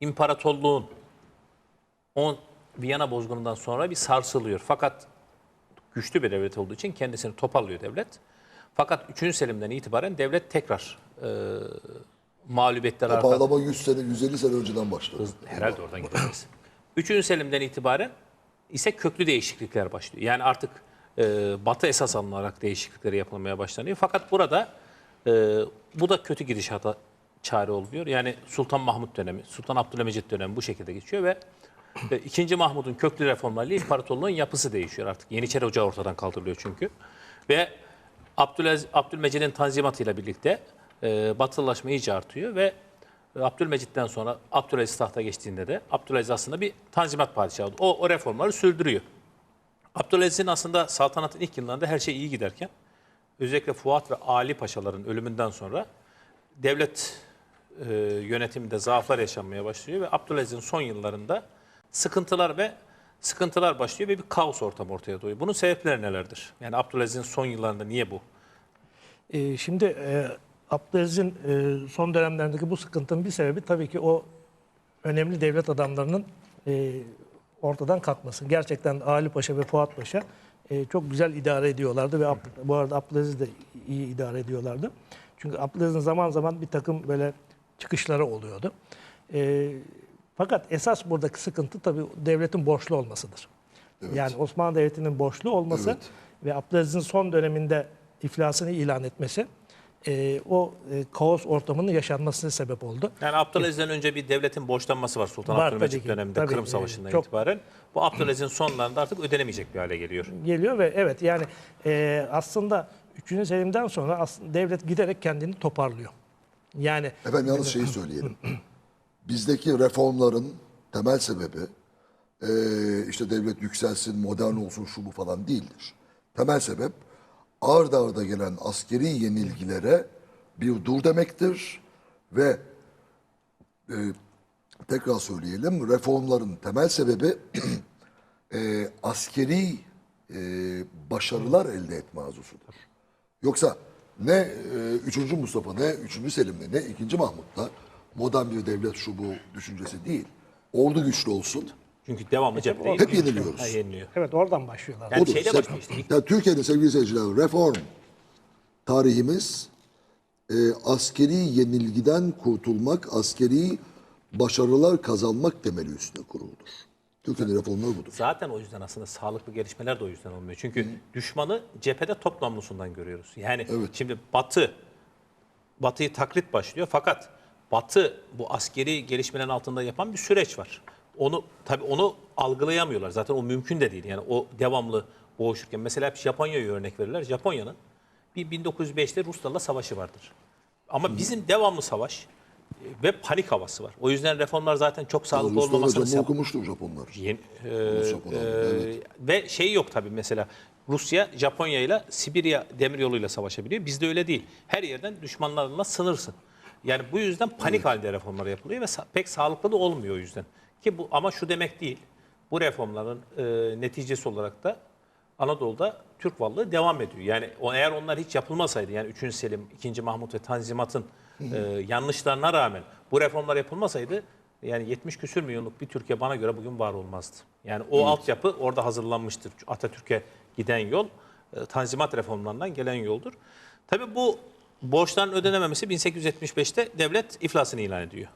imparatorluğun 10 Viyana bozgunundan sonra bir sarsılıyor. Fakat güçlü bir devlet olduğu için kendisini toparlıyor devlet. Fakat 3. Selim'den itibaren devlet tekrar e, mağlubiyetler arka Bağlama 100 sene, 150 sene önceden başladı. herhalde oradan gideriz. 3. Selim'den itibaren ise köklü değişiklikler başlıyor. Yani artık e, Batı esas alınarak değişiklikleri yapılmaya başlanıyor. Fakat burada e, bu da kötü gidişata çare olmuyor. Yani Sultan Mahmut dönemi, Sultan Abdülhamit dönemi bu şekilde geçiyor ve e, 2. Mahmud'un köklü reformlarıyla imparatorluğun yapısı değişiyor artık. Yeniçeri Ocağı ortadan kaldırılıyor çünkü. Ve Abdülaziz, Abdülmecid'in tanzimatıyla birlikte e, batılılaşma iyice artıyor ve e, Abdülmecit'ten sonra Abdülaziz tahta geçtiğinde de Abdülaziz aslında bir tanzimat padişahı. O, o reformları sürdürüyor. Abdülaziz'in aslında saltanatın ilk yıllarında her şey iyi giderken özellikle Fuat ve Ali Paşaların ölümünden sonra devlet e, yönetiminde zaaflar yaşanmaya başlıyor ve Abdülaziz'in son yıllarında sıkıntılar ve sıkıntılar başlıyor ve bir kaos ortamı ortaya doğuyor. Bunun sebepleri nelerdir? Yani Abdülaziz'in son yıllarında niye bu? Ee, şimdi e, Abdülaziz'in e, son dönemlerindeki bu sıkıntının bir sebebi tabii ki o önemli devlet adamlarının e, ortadan kalkması. Gerçekten Ali Paşa ve Fuat Paşa e, çok güzel idare ediyorlardı ve Ab- bu arada Abdülaziz de iyi idare ediyorlardı. Çünkü Abdülaziz'in zaman zaman bir takım böyle çıkışları oluyordu. E, fakat esas buradaki sıkıntı tabii devletin borçlu olmasıdır. Yani Osmanlı Devleti'nin borçlu olması Evet. ve Abdülaziz'in son döneminde iflasını ilan etmesi e, o e, kaos ortamının yaşanmasına sebep oldu. Yani Abdülaziz'den önce bir devletin borçlanması var Sultan Var Abdülmecit ki, döneminde tabii. Kırım Ee, Savaşı'ndan çok- itibaren. Bu Abdülaziz'in sonlarında artık ödenemeyecek bir hale geliyor. Geliyor ve evet yani e, aslında 3. Selim'den sonra aslında devlet giderek kendini toparlıyor. Yani Efendim yalnız şeyi söyleyelim. Bizdeki reformların temel sebebi eee, işte devlet yükselsin, modern olsun şu bu falan değildir. Temel sebep ard arda gelen askeri yenilgilere bir dur demektir ve eee, tekrar söyleyelim reformların temel sebebi eee, askeri eee, başarılar elde etme arzusudur. Yoksa ne e, 3. Mustafa ne 3. Selim'de ne 2. Mahmut'ta modern bir devlet şu bu düşüncesi değil. Ordu güçlü olsun. Çünkü devamlı cephede Hep yeniliyoruz. Ha, yeniliyor. evet oradan başlıyorlar. Yani Odur. şeyde Sen- başlıyor işte. Yani Türkiye'de sevgili seyirciler reform tarihimiz e, askeri yenilgiden kurtulmak, askeri başarılar kazanmak temeli üstüne kuruludur. Türkiye'nin reformları budur. Zaten o yüzden aslında sağlıklı gelişmeler de o yüzden olmuyor. Çünkü düşmanı cephede top namlusundan görüyoruz. Yani Evet. şimdi Batı, Batı'yı taklit başlıyor fakat Batı bu askeri gelişmelerin altında yapan bir süreç var. Onu tabii onu algılayamıyorlar. Zaten o mümkün de değil. Yani o devamlı boğuşurken mesela hep Japonya'ya örnek verirler. Japonya'nın bir 1905'te Ruslarla savaşı vardır. Ama bizim devamlı savaş ve panik havası var. O yüzden reformlar zaten çok sağlıklı Ruslar olmamasının hocam okumuştur Japonlar. Yeni, e, Japonlar, e, evet. Ve şey yok tabii mesela Rusya Japonya ile Sibirya demiryoluyla savaşabiliyor. Bizde öyle değil. Her yerden düşmanlarla sınırsın. Yani bu yüzden panik halinde reformlar yapılıyor ve sa- pek sağlıklı da olmuyor o yüzden. Ki bu ama şu demek değil. Bu reformların e, neticesi olarak da Anadolu'da Türk varlığı devam ediyor. Yani o, eğer onlar hiç yapılmasaydı yani 3. Selim, 2. Mahmut ve Tanzimat'ın e, yanlışlarına rağmen bu reformlar yapılmasaydı yani 70 küsür milyonluk bir Türkiye bana göre bugün var olmazdı. Yani o altyapı orada hazırlanmıştır. Atatürk'e giden yol e, Tanzimat reformlarından gelen yoldur. Tabii bu borçların ödenememesi 1875'te devlet iflasını ilan ediyor.